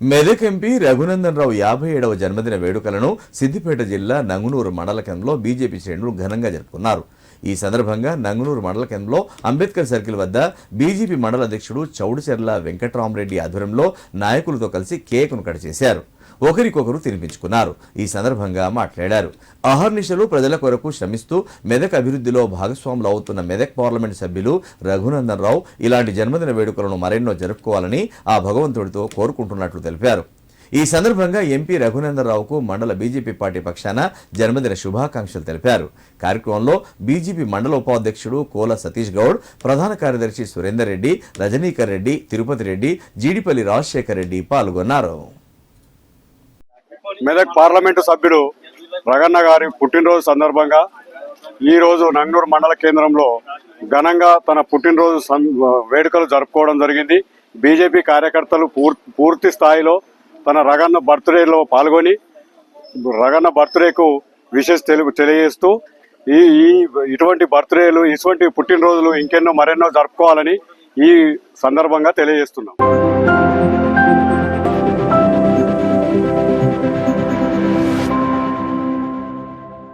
Medak MP Raghunandan Rao యాభై ఏడవ జన్మదిన వేడుకలను సిద్దిపేట జిల్లా నంగునూరు మండల కేంద్రంలో బీజేపీ శ్రేణులు ఘనంగా జరుపుకున్నారు. ఈ సందర్భంగా నంగునూరు మండల కేంద్రంలో అంబేద్కర్ సర్కిల్ వద్ద బీజేపీ మండల అధ్యక్షుడు చౌడుచెర్ల వెంకట్రామరెడ్డి ఆధ్వర్యంలో నాయకులతో కలిసి కేకును కట్ చేశారు. ఒకరికొకరు తినిపించుకున్నారు. ఈ సందర్భంగా మాట్లాడారు. అహర్నిశలు ప్రజల కొరకు శ్రమిస్తూ మెదక్ అభివృద్ధిలో భాగస్వాములు అవుతున్న మెదక్ పార్లమెంట్ సభ్యులు రఘునందన్ రావు ఇలాంటి జన్మదిన వేడుకలను మరెన్నో జరుపుకోవాలని ఆ భగవంతుడితో కోరుకుంటున్నట్లు తెలిపారు. ఈ సందర్భంగా ఎంపీ రఘునందనరావుకు మండల బీజేపీ పార్టీ పక్షాన జన్మదిన శుభాకాంక్షలు తెలిపారు. కార్యక్రమంలో బీజేపీ మండల ఉపాధ్యక్షుడు కోల సతీష్ గౌడ్ ప్రధాన కార్యదర్శి సురేందర్ రెడ్డి రజనీకర్ రెడ్డి తిరుపతి రెడ్డి జీడిపల్లి రాజశేఖర్ రెడ్డి పాల్గొన్నారు. మెదక్ పార్లమెంటు సభ్యుడు రగన్న గారి పుట్టినరోజు సందర్భంగా ఈ రోజు నంగనూరు మండల కేంద్రంలో ఘనంగా తన పుట్టినరోజు సం- వేడుకలు జరుపుకోవడం జరిగింది. బీజేపీ కార్యకర్తలు పూర్- పూర్తి స్థాయిలో తన రగన్న బర్త్డేలో పాల్గొని రగన్న బర్త్డేకు విషెస్ తెలుగు తెలియజేస్తూ ఈ ఈ ఇటువంటి బర్త్డేలు ఇటువంటి పుట్టినరోజులు ఇంకెన్నో మరెన్నో జరుపుకోవాలని ఈ సందర్భంగా తెలియజేస్తున్నాం.